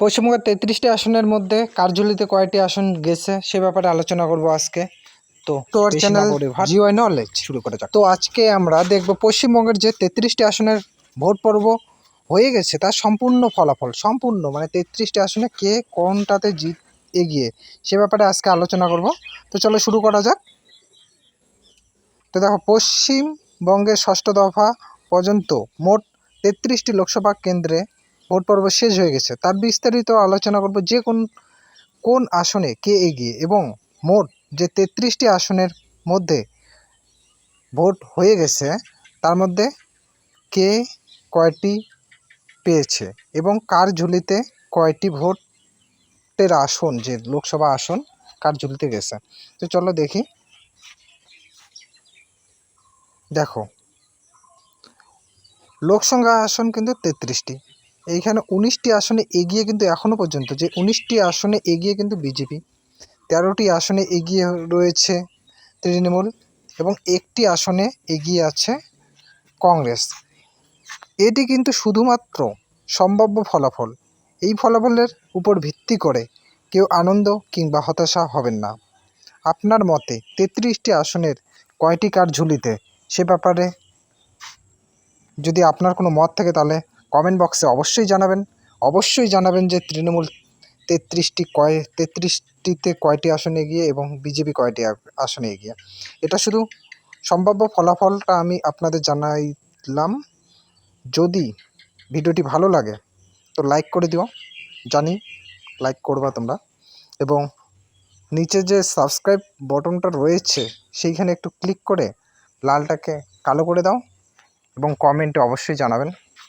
পশ্চিমবঙ্গের তেত্রিশটি আসনের মধ্যে কারজুলিতে কয়টি আসন গেছে সে ব্যাপারে আলোচনা করব আজকে। তো চ্যানেল জিওয়াই নলেজ শুরু করা যাক। তো আজকে আমরা দেখব পশ্চিমবঙ্গের যে তেত্রিশটি আসনের ভোট পর্ব হয়ে গেছে তার সম্পূর্ণ ফলাফল সম্পূর্ণ মানে তেত্রিশটি আসনে কে কোনটাতে জিত এগিয়ে সে ব্যাপারে আজকে আলোচনা করব। তো চলো শুরু করা যাক। তো দেখো পশ্চিমবঙ্গের ষষ্ঠ দফা পর্যন্ত মোট তেত্রিশটি লোকসভা কেন্দ্রে ভোট পর্ব শেষ হয়ে গেছে। তার বিস্তারিত আলোচনা করব যে কোন কোন আসনে কে এগিয়ে এবং মোট যে তেত্রিশটি আসনের মধ্যে ভোট হয়ে গেছে, তার মধ্যে কে কয়টি পেয়েছে এবং কার ঝুলিতে কয়টি ভোটের আসন, যে লোকসভা আসন, কার ঝুলিতে গেছে। তো চলো দেখি। দেখো, লোকসংখ্যা আসন কিন্তু তেত্রিশটি। এইখানে উনিশটি আসনে এগিয়ে কিন্তু এখনও পর্যন্ত, যে উনিশটি আসনে এগিয়ে কিন্তু বিজেপি, তেরোটি আসনে এগিয়ে রয়েছে তৃণমূল এবং একটি আসনে এগিয়ে আছে কংগ্রেস। এটি কিন্তু শুধুমাত্র সম্ভাব্য ফলাফল, এই ফলাফলের উপর ভিত্তি করে কেউ আনন্দ কিংবা হতাশা হবেন না। আপনার মতে তেত্রিশটি আসনের কয়টি কার ঝুলিতে, সে ব্যাপারে যদি আপনার কোনো মত থাকে তাহলে কমেন্ট বক্সে অবশ্যই জানাবেন। অবশ্যই জানাবেন যে তৃণমূল তেত্রিশটি কয়, তেত্রিশটিতে কয়টি আসনে এগিয়ে এবং বিজেপি কয়টি আসনে এগিয়ে এটা শুধু সম্ভাব্য ফলাফলটা আমি আপনাদের জানাইলাম। যদি ভিডিওটি ভালো লাগে, তো লাইক করে দিও। জানি লাইক করবা তোমরা। এবং নিচে যে সাবস্ক্রাইব বটনটা রয়েছে, সেইখানে একটু ক্লিক করে লালটাকে কালো করে দাও এবং কমেন্টে অবশ্যই জানাবেন।